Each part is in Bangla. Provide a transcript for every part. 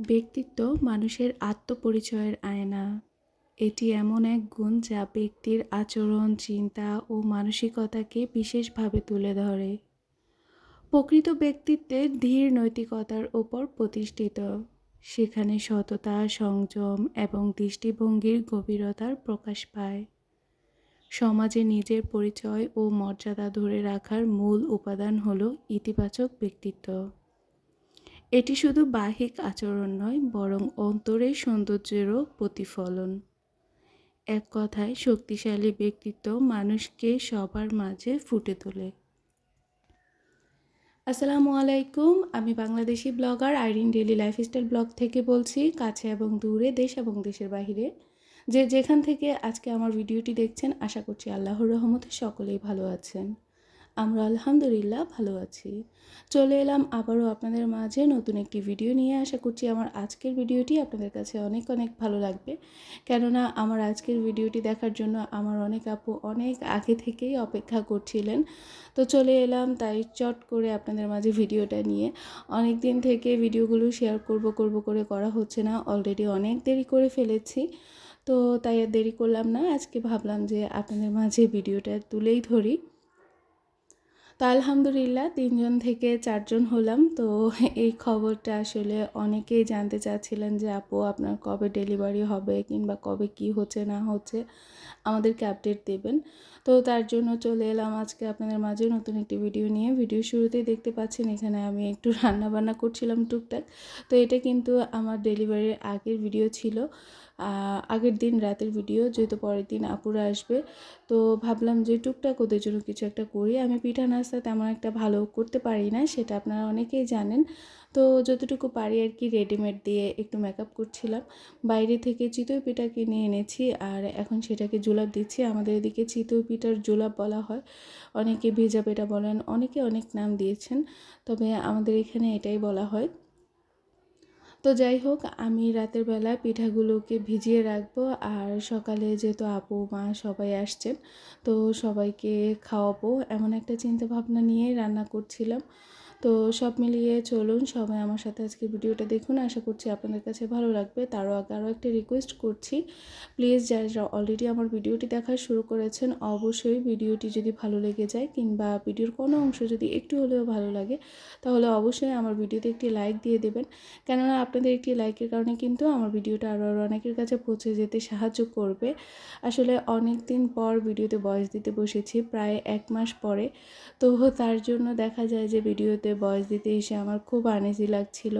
ব্যক্তিত্ব মানুষের আত্মপরিচয়ের আয়না। এটি এমন এক গুণ যা ব্যক্তির আচরণ, চিন্তা ও মানসিকতাকে বিশেষভাবে তুলে ধরে। প্রকৃত ব্যক্তিত্বের ধীর নৈতিকতার ওপর প্রতিষ্ঠিত। সেখানে সততা, সংযম এবং দৃষ্টিভঙ্গির গভীরতার প্রকাশ পায়। সমাজে নিজের পরিচয় ও মর্যাদা ধরে রাখার মূল উপাদান হল ইতিবাচক ব্যক্তিত্ব। এটি শুধু বাহ্যিক আচরণ নয়, বরং অন্তরের সৌন্দর্যেরও প্রতিফলন। এক কথায়, শক্তিশালী ব্যক্তিত্ব মানুষকে সবার মাঝে ফুটে তোলে। আসসালামু আলাইকুম, আমি Bangladeshi blogger Irin daily lifestyle blog থেকে বলছি, কাছে এবং দূরে, দেশ এবং দেশের বাহিরে। যে যেখান থেকে আজকে আমার ভিডিওটি দেখছেন, আশা করছি আল্লাহর রহমতে সকলেই ভালো আছেন। আমরা আলহামদুলিল্লাহ ভালো আছি। চলে এলাম আবারও আপনাদের মাঝে নতুন একটি ভিডিও নিয়ে। আশা করছি আমার আজকের ভিডিওটি আপনাদের কাছে অনেক অনেক ভালো লাগবে। কেননা আমার আজকের ভিডিওটি দেখার জন্য আমার অনেক আপু অনেক আগে থেকেই অপেক্ষা করছিলেন। তো চলে এলাম তাই চট করে আপনাদের মাঝে ভিডিওটা নিয়ে। অনেক দিন থেকে ভিডিওগুলো শেয়ার করব করব করে করা হচ্ছে না। অলরেডি অনেক দেরি করে ফেলেছি। তো তাই দেরি করলাম না। আজকে ভাবলাম যে আপনাদের মাঝে ভিডিওটা তুলেই ধরি। তো আলহামদুলিল্লাহ, তিনজন থেকে চারজন হলাম। তো এই খবরটা আসলে অনেকেই জানতে চাচ্ছিলেন যে, আপু, আপনার কবে ডেলিভারি হবে? কিংবা কবে কি হচ্ছে, না হচ্ছে? আমাদেরকে আপডেট দেবেন। তো তার জন্য চলে এলাম আজকে আপনাদের মাঝে নতুন একটি ভিডিও নিয়ে। ভিডিও শুরুতেই দেখতে পাচ্ছেন এখানে আমি একটু রান্না বান্না করছিলাম টুকটাক। তো এটা কিন্তু আমার ডেলিভারির আগের ভিডিও ছিল। আগের দিন রাতের ভিডিও যেহেতু পরের দিন আপুরা আসবে। তো ভাবলাম যে টুকটাক ওদের জন্য কিছু একটা করি। আমি পিঠা নাস্তা তেমন একটা ভালো করতে পারি না, সেটা আপনারা অনেকেই জানেন। তো যতটুকু পারি আর কি রেডিমেড দিয়ে একটু মেকআপ করছিলাম। বাইরে থেকে চিতই পিঠা কিনে এনেছি আর এখন সেটাকে জুলাপ দিচ্ছি। আমাদের এদিকে চিতই পিঠার জুলাপ বলা হয়। অনেকে ভেজা পেটা বলেন, অনেকে অনেক নাম দিয়েছেন, তবে আমাদের এখানে এটাই বলা হয়। তো যাই হোক, আমি রাতের বেলা পিঠাগুলোকে ভিজিয়ে রাখব আর সকালে যেহেতু আপু, মা সবাই আসছেন, তো সবাইকে খাওয়াবো। এমন একটা চিন্তা ভাবনা নিয়েই রান্না করছিলাম। তো সব মিলিয়ে চলুন, সবাই আমার সাথে আজকে ভিডিওটা দেখুন। আশা করছি আপনাদের কাছে ভালো লাগবে। তারও আগে আরও একটা রিকোয়েস্ট করছি। প্লিজ যারা অলরেডি আমার ভিডিওটি দেখা শুরু করেছেন, অবশ্যই ভিডিওটি যদি ভালো লেগে যায় কিংবা ভিডিওর কোনো অংশ যদি একটু হলেও ভালো লাগে, তাহলে অবশ্যই আমার ভিডিওতে একটি লাইক দিয়ে দেবেন। কেননা আপনাদের একটি লাইকের কারণে কিন্তু আমার ভিডিওটা আরও আরও অনেকের কাছে পৌঁছে যেতে সাহায্য করবে। আসলে অনেক দিন পর ভিডিওতে বয়স দিতে বসেছি, প্রায় এক মাস পরে। তো তার জন্য দেখা যায় যে ভিডিওতে ভিডিওতে ভয়েস দিতে এসে আমার খুব আনেজি লাগছিল।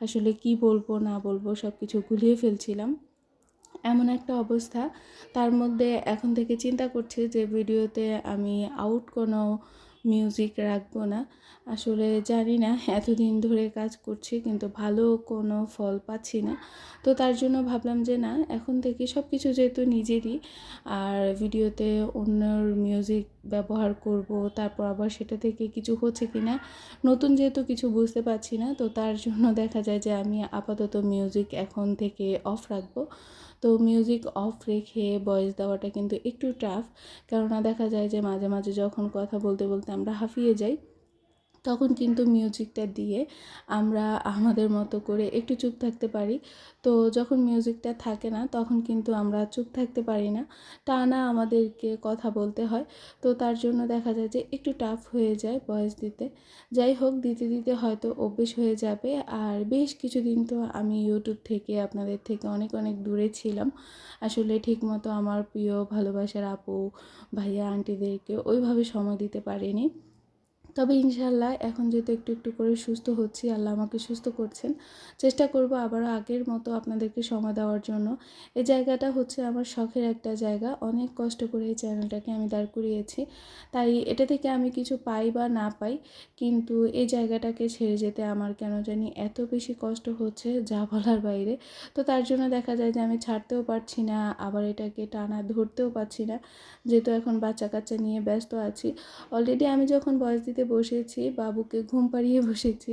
আসলে কি বলব, না বলব সব কিছু গুলিয়ে ফেলছিলাম। এমন একটা অবস্থা। তার মধ্যে এখন থেকে চিন্তা করছি যে ভিডিওতে আমি আউট কোনো মিউজিক রাখব না। আসলে জানি না, এতদিন ধরে কাজ করছি কিন্তু ভালো কোনো ফল পাচ্ছি না। তো তার জন্য ভাবলাম যে না, এখন থেকে সব কিছু যেহেতু নিজেরই, আর ভিডিওতে অন্যর মিউজিক ব্যবহার করব, তারপর আবার সেটা থেকে কিছু হচ্ছে কি না নতুন যেহেতু কিছু বুঝতে পারছি না, তো তার জন্য দেখা যায় যে আমি আপাতত মিউজিক এখন থেকে অফ রাখব। তো মিউজিক অফ রেখে ভয়েস দেওয়াটা কিন্তু একটু টাফ কেননা দেখা যায় যে মাঝে মাঝে যখন কথা বলতে বলতে আমরা হাঁফিয়ে যাই তখন কিন্তু মিউজিকটা দিয়ে আমরা আমাদের মতো করে একটু চুপ থাকতে পারি। তো যখন মিউজিকটা থাকে না, তখন কিন্তু আমরা চুপ থাকতে পারি না। টানা আমাদেরকে কথা বলতে হয়। তো তার জন্য দেখা যায় যে একটু টাফ হয়ে যায় ভয়েস দিতে। যাই হোক, দিতে দিতে হয়তো অভ্যেস হয়ে যাবে। আর বেশ কিছুদিন তো আমি ইউটিউব থেকে, আপনাদের থেকে অনেক অনেক দূরে ছিলাম। আসলে ঠিকমতো আমার প্রিয় ভালোবাসার আপু, ভাইয়া, আন্টিদেরকে ওইভাবে সময় দিতে পারিনি। তবে ইনশাল্লাহ এখন যেহেতু একটু একটু করে সুস্থ হচ্ছি, আল্লাহ আমাকে সুস্থ করছেন, চেষ্টা করব আবারও আগের মতো আপনাদেরকে সময় দেওয়ার জন্য। এই জায়গাটা হচ্ছে আমার শখের একটা জায়গা, অনেক কষ্ট করে এই চ্যানেলটাকে আমি দাঁড় করিয়েছি। তাই এটা থেকে আমি কিছু পাই বা না পাই, কিন্তু এই জায়গাটাকে ছেড়ে যেতে আমার কেন জানি এত বেশি কষ্ট হচ্ছে যা বলার বাইরে। তো তার জন্য দেখা যায় যে আমি ছাড়তেও পারছি না, আবার এটাকে টানা ধরতেও পারছি না, যেহেতু এখন বাচ্চা কাচ্চা নিয়ে ব্যস্ত আছি। অলরেডি আমি যখন বয়স দিতে বসেছি, বাবুকে ঘুম পাড়িয়ে বসেছি।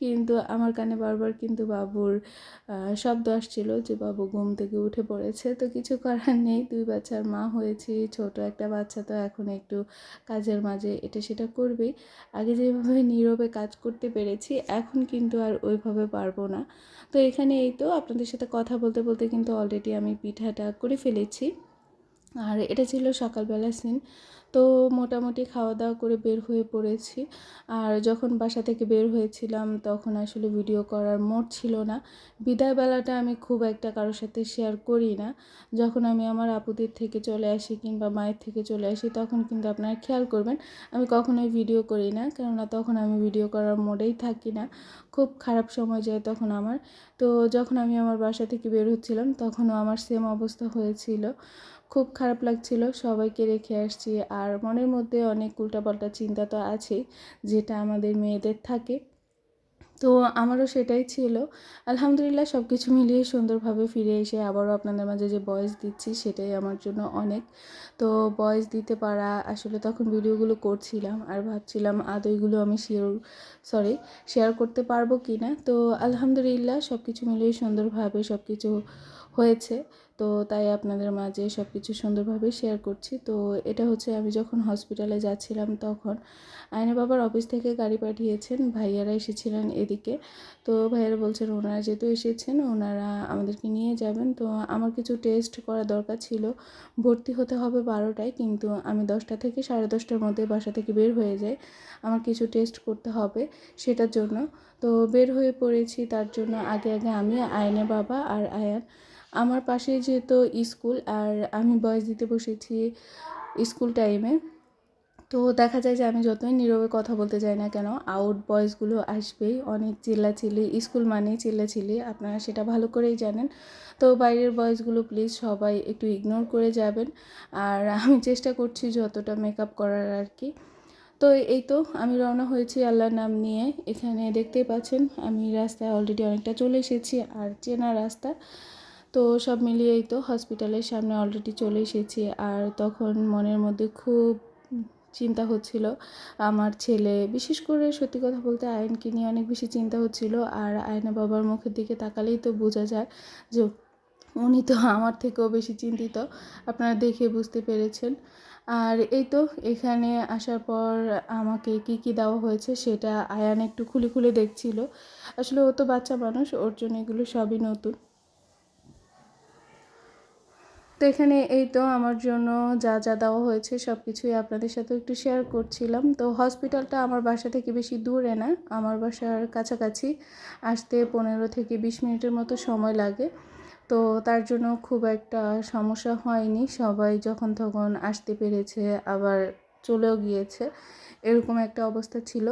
কিন্তু আমার কানে বারবার কিন্তু বাবুর শব্দ আসছিল যে বাবু ঘুম থেকে উঠে পড়েছে। তো কিছু করার নেই, দুই বাচ্চার মা হয়েছি, ছোট একটা বাচ্চা তো এখন একটু কাজের মাঝে, এটা সেটা করবেই আগে যেভাবে নীরবে কাজ করতে পেরেছি, এখন কিন্তু আর ওইভাবে পারব না। তো এখানে এই তো আপনাদের সাথে কথা বলতে বলতে কিন্তু অলরেডি আমি পিঠাটা করে ফেলেছি। আর এটা ছিল সকালবেলা সিন তো মোটামুটি খাওয়া দাওয়া করে বের হয়ে পড়েছি। আর যখন বাসা থেকে বের হয়েছিলাম, তখন আসলে ভিডিও করার মোড ছিল না। বিদায়বেলাটা আমি খুব একটা কারোর সাথে শেয়ার করি না। যখন আমি আমার আপুদের থেকে চলে আসি কিংবা মায়ের থেকে চলে আসি, তখন কিন্তু আপনারা খেয়াল করবেন, আমি কখনোই ভিডিও করি না। কেননা তখন আমি ভিডিও করার মোডেই থাকি না। খুব খারাপ সময় যায় তখন আমার। তো যখন আমি আমার বাসা থেকে বের হচ্ছিলাম, তখনও আমার সেম অবস্থা হয়েছিল। খুব খারাপ লাগছিল, সবাইকে রেখে আসছি। আর মনের মধ্যে অনেক উল্টাপাল্টা চিন্তা তো আছেই, যেটা আমাদের মেয়েদের থাকে। তো আমারও সেটাই ছিল। আলহামদুলিল্লাহ সব কিছু মিলিয়ে সুন্দরভাবে ফিরে এসে আবারও আপনাদের মাঝে যে ভয়েস দিচ্ছি, সেটাই আমার জন্য অনেক। তো ভয়েস দিতে পারা, আসলে তখন ভিডিওগুলো করছিলাম আর ভাবছিলাম আদৌগুলো আমি শেয়ার সরি শেয়ার করতে পারব কি না তো আলহামদুলিল্লাহ সব কিছু মিলিয়ে সুন্দরভাবে সব কিছু হয়েছে। তো তাই আপনাদের মাঝে সব কিছু সুন্দরভাবে শেয়ার করছি। তো এটা হচ্ছে আমি যখন হসপিটালে যাচ্ছিলাম তখন আয়না বাবার অফিস থেকে গাড়ি পাঠিয়েছেন, ভাইয়ারা এসেছিলেন এদিকে। তো ভাইয়ারা বলছেন, ওনারা যেহেতু এসেছেন, ওনারা আমাদেরকে নিয়ে যাবেন। তো আমার কিছু টেস্ট করা দরকার ছিল। ভর্তি হতে হবে বারোটায়, কিন্তু আমি দশটা থেকে সাড়ে দশটার মধ্যে বাসা থেকে বের হয়ে যাই। আমার কিছু টেস্ট করতে হবে সেটার জন্য। তো বের হয়ে পড়েছি তার জন্য। আগে আগে আমি, আয়না বাবা আর আয়ান আমার পাশে যেহেতু স্কুল আর আমি বয়স দিতে বসেছি স্কুল টাইমে, তো দেখা যায় যে আমি যতই নীরবে কথা বলতে যাই না কেন আউট বয়েসগুলো আসবেই। অনেক চিল্লাচিল্লি, স্কুল মানেই চিল্লাচিল্লি, আপনারা সেটা ভালো করেই জানেন। তো বাইরের বয়েসগুলো প্লিজ সবাই একটু ইগনোর করে যাবেন। আর আমি চেষ্টা করছি যতটা মেকআপ করার আর কি। তো এই তো, আমি রওনা হয়েছি আল্লাহর নাম নিয়ে। এখানে দেখতেই পাচ্ছেন, আমি রাস্তায় অলরেডি অনেকটা চলে এসেছি, আর চেনা রাস্তা। তো সব মিলিয়েই তো হসপিটালের সামনে অলরেডি চলে এসেছি। আর তখন মনের মধ্যে খুব চিন্তা হচ্ছিল। আমার ছেলে, বিশেষ করে সত্যি কথা বলতে আয়নকে নিয়ে অনেক বেশি চিন্তা হচ্ছিল। আর আয়না বাবার মুখের দিকে তাকালেই তো বোঝা যায় যে উনি তো আমার থেকেও বেশি চিন্তিত। আপনারা দেখে বুঝতে পেরেছেন। আর এই তো এখানে আসার পর আমাকে কি কি দেওয়া হয়েছে সেটা আয়ান একটু খুলে খুলে দেখছিল। আসলে ও তো বাচ্চা মানুষ, ওর জন্য এগুলো সবই নতুন। তো এখানে এই তো আমার জন্য যা যা দেওয়া হয়েছে সব কিছুই আপনাদের সাথে একটু শেয়ার করছিলাম। তো হসপিটালটা আমার বাসা থেকে বেশি দূরে না, আমার বাসার কাছাকাছি। আসতে পনেরো থেকে বিশ মিনিটের মতো সময় লাগে। তো তার জন্য খুব একটা সমস্যা হয়নি। সবাই যখন তখন আসতে পেরেছে, আবার চলেও গিয়েছে। এরকম একটা অবস্থা ছিল।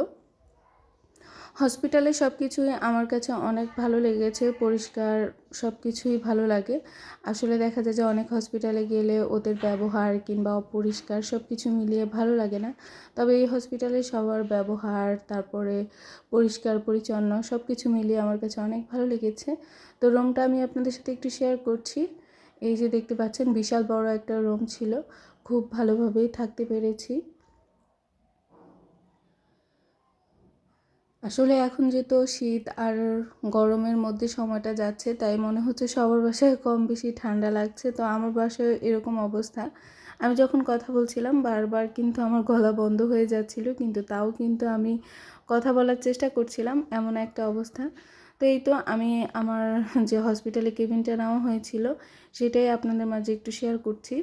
হসপিটালে সব কিছুই আমার কাছে অনেক ভালো লেগেছে, পরিষ্কার সব কিছুই ভালো লাগে। আসলে দেখা যায় যে অনেক হসপিটালে গেলে ওদের ব্যবহার কিংবা অপরিষ্কার সব কিছু মিলিয়ে ভালো লাগে না। তবে এই হসপিটালে সবার ব্যবহার, তারপরে পরিষ্কার, পরিচ্ছন্ন সব কিছু মিলিয়ে আমার কাছে অনেক ভালো লেগেছে। তো রুমটা আমি আপনাদের সাথে একটু শেয়ার করছি। এই যে দেখতে পাচ্ছেন বিশাল বড় একটা রুম ছিল। খুব ভালোভাবেই থাকতে পেরেছি। আসলে এখন যেহেতু শীত আর গরমের মধ্যে সময়টা যাচ্ছে, তাই মনে হচ্ছে সবার বাসায় কম বেশি ঠান্ডা লাগছে। তো আমার বাসায় এরকম অবস্থা। আমি যখন কথা বলছিলাম, বারবার কিন্তু আমার গলা বন্ধ হয়ে যাচ্ছিল, কিন্তু তাও কিন্তু আমি কথা বলার চেষ্টা করছিলাম, এমন একটা অবস্থা। তো এই তো আমি আমার যে হসপিটালে কেবিনটা নেওয়া হয়েছিল, সেটাই আপনাদের মাঝে একটু শেয়ার করছি।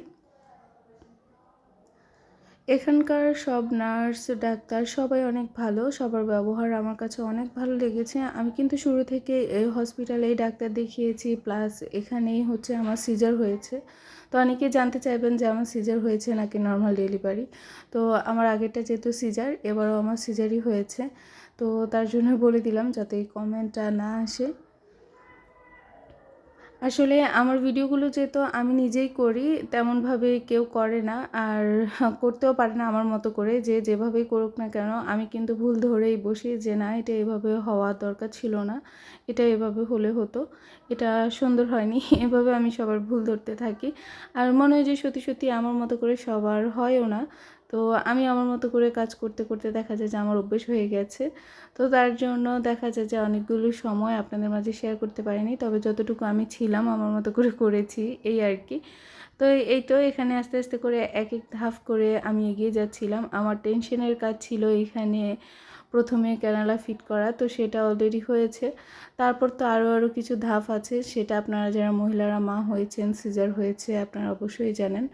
এখানকার সব নার্স, ডাক্তার সবাই অনেক ভালো। সবার ব্যবহার আমার কাছে অনেক ভালো লেগেছে। আমি কিন্তু শুরু থেকে এই হসপিটালেই ডাক্তার দেখিয়েছি প্লাস এখানেই হচ্ছে আমার সিজার হয়েছে। তো অনেকে জানতে চাইবেন যে আমার সিজার হয়েছে নাকি নর্মাল ডেলিভারি তো আমার আগেরটা যেহেতু সিজার এবারও আমার সিজারই হয়েছে। তো তার জন্য বলে দিলাম যাতে কমেন্টটা না আসে। আসলে আমার ভিডিওগুলো যেহেতু আমি নিজেই করি, তেমনভাবে কেউ করে না। আর করতেও পারে না আমার মতো করে, যে যেভাবেই করুক না কেন, আমি কিন্তু ভুল ধরেই বসি যে না, এটা এভাবে হওয়া দরকার ছিল না, এটা এভাবে হলে হতো, এটা সুন্দর হয়নি, এভাবে আমি সবার ভুল ধরতে থাকি। আর মনে হয় যে সত্যি সত্যি আমার মতো করে সবার হয়ও না। তো আমি আমার মতো করে কাজ করতে করতে দেখা যায় যে আমার অভ্যেস হয়ে গেছে। তো তার জন্য দেখা যায় যে অনেকগুলো সময় আপনাদের মাঝে শেয়ার করতে পারিনি। তবে যতটুকু আমি ছিলাম, আমার মতো করে করেছি, এই আর কি। তো এই তো এখানে আস্তে আস্তে করে এক এক ধাপ করে আমি এগিয়ে যাচ্ছিলাম। আমার টেনশনের কাজ ছিল এখানে প্রথমে ক্যানালা ফিট করা, তো সেটা অলরেডি হয়েছে। তারপর তো আরও আরও কিছু ধাপ আছে, সেটা আপনারা যারা মহিলারা মা হয়েছেন সিজার হয়েছে, আপনারা অবশ্যই জানেন।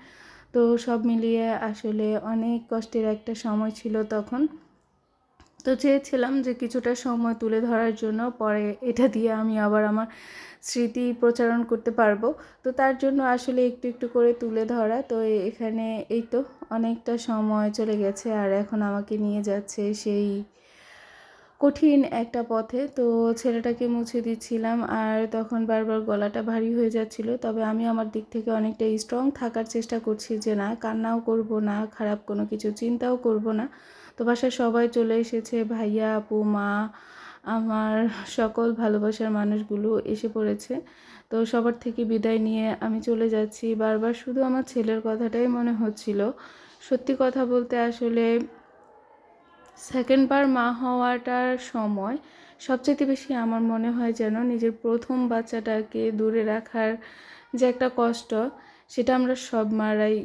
তো সব মিলিয়ে আসলে অনেক কষ্টের একটা সময় ছিল তখন। তো চেয়েছিলাম যে কিছুটা সময় তুলে ধরার জন্য, পরে এটা দিয়ে আমি আবার আমার স্মৃতি প্রচারণ করতে পারব। তো তার জন্য আসলে একটু একটু করে তুলে ধরা। তো এখানে এই তো অনেকটা সময় চলে গেছে, আর এখন আমাকে নিয়ে যাচ্ছে সেই কঠিন একটা পথে। তো ছেলেটাকে মুছে দিচ্ছিলাম আর তখন বারবার গলাটা ভারী হয়ে যাচ্ছিল। তবে আমি আমার দিক থেকে অনেকটা স্ট্রং থাকার চেষ্টা করছি যে, না, কান্নাও করব না, খারাপ কোনো কিছু চিন্তাও করব না। তো বাসায় সবাই চলে এসেছে, ভাইয়া, আপু, মা, আমার সকল ভালোবাসার মানুষগুলো এসে পড়েছে। তো সবার থেকে বিদায় নিয়ে আমি চলে যাচ্ছি। বারবার শুধু আমার ছেলের কথাটাই মনে হচ্ছিল। সত্যি কথা বলতে আসলে সেকেন্ডবার মা হওয়াটার সময় সবচেয়ে বেশি আমার মনে হয় যেন নিজের প্রথম বাচ্চাটাকে দূরে রাখার যে একটা কষ্ট, সেটা আমরা সব মারাই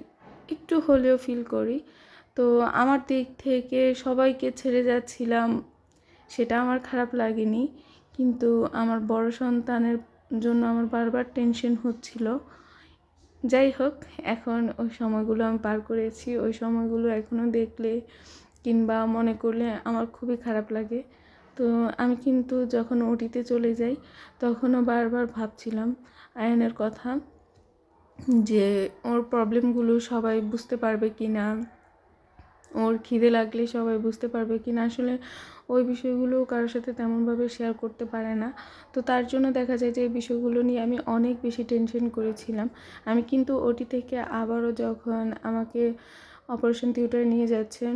একটু হলেও ফিল করি। তো আমার দিক থেকে সবাইকে ছেড়ে যাচ্ছিলাম, সেটা আমার খারাপ লাগেনি। কিন্তু আমার বড় সন্তানের জন্য আমার বারবার টেনশন হচ্ছিল। যাই হোক, এখন ওই সময়গুলো আমি পার করেছি, ওই সময়গুলো এখনও দেখলে কিংবা মনে করলে আমার খুবই খারাপ লাগে। তো আমি কিন্তু যখন ওটিতে চলে যাই, তখনও বারবার ভাবছিলাম আয়নের কথা যে ওর প্রবলেমগুলো সবাই বুঝতে পারবে কি না ওর খিদে লাগলে সবাই বুঝতে পারবে কি না আসলে ওই বিষয়গুলো কারোর সাথে তেমনভাবে শেয়ার করতে পারে না। তো তার জন্য দেখা যায় যে এই বিষয়গুলো নিয়ে আমি অনেক বেশি টেনশন করেছিলাম। আমি কিন্তু ওটি থেকে আবারও যখন আমাকে অপারেশন থিয়েটারে নিয়ে যাচ্ছেন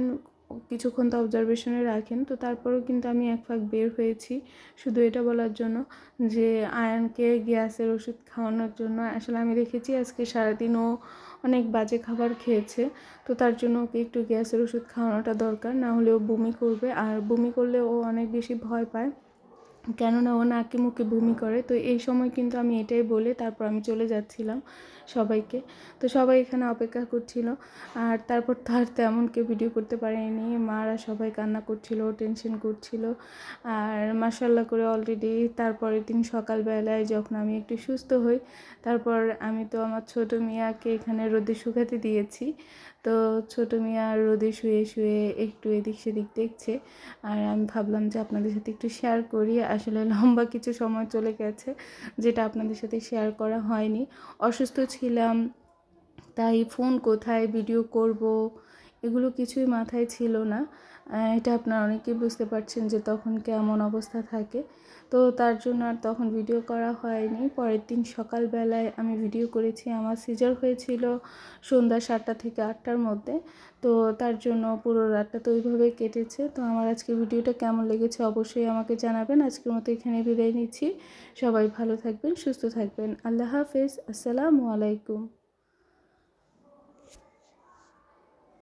কিছুক্ষণ তো অবজারভেশনে রাখেন, তো তারপরেও কিন্তু আমি এক ফাঁক বের হয়েছি। শুধু এটা বলার জন্য যে আয়নকে গ্যাসের ওষুধ খাওয়ানোর জন্য আসলে আমি দেখেছি আজকে সারাদিন ও অনেক বাজে খাবার খেয়েছে, তো তার জন্য ওকে একটু গ্যাসের ওষুধ খাওয়ানোটা দরকার, না হলে ও বমি করবে। আর বমি করলে ও অনেক বেশি ভয় পায়। কেননা ও নাকে মুখে বমি করে। তো এই সময় কিন্তু আমি এটাই বলে তারপর আমি চলে যাচ্ছিলাম সবাইকে। তো সবাই এখানে অপেক্ষা করছিল। আর তারপর তো আর তেমন কেউ ভিডিও করতে পারেনি। মারা সবাই কান্না করছিল টেনশন করছিল। আর মাসাল্লাহ করে অলরেডি তারপরের দিন সকালবেলায় যখন আমি একটু সুস্থ হই, তারপর আমি তো আমার ছোট মিয়াকে এখানে রোদে শুকাতে দিয়েছি। তো ছোটো মিয়া রোদে শুয়ে শুয়ে একটু এদিক সেদিক দেখছে। আর আমি ভাবলাম যে আপনাদের সাথে একটু শেয়ার করি। আসলে লম্বা কিছু সময় চলে গেছে যেটা আপনাদের সাথে শেয়ার করা হয়নি। অসুস্থ ছিলাম, তাই ফোন কোথায় ভিডিও করব, এগুলো কিছুই মাথায় ছিল না। এটা আপনারা অনেকেই বুঝতে পারছেন যে তখন কেমন অবস্থা থাকে। তো তার জন্য আর তখন ভিডিও করা হয়নি। পরের দিন সকালবেলায় আমি ভিডিও করেছি। আমার সিজার হয়েছিল সন্ধ্যা সাতটা থেকে আটটার মধ্যে। তো তার জন্য পুরো রাতটা তো ওইভাবে কেটেছে। তো আমার আজকে ভিডিওটা কেমন লেগেছে অবশ্যই আমাকে জানাবেন। আজকের মতো এখানে বিদায় নিচ্ছি। সবাই ভালো থাকবেন, সুস্থ থাকবেন। আল্লাহ হাফেজ। আসসালামু আলাইকুম।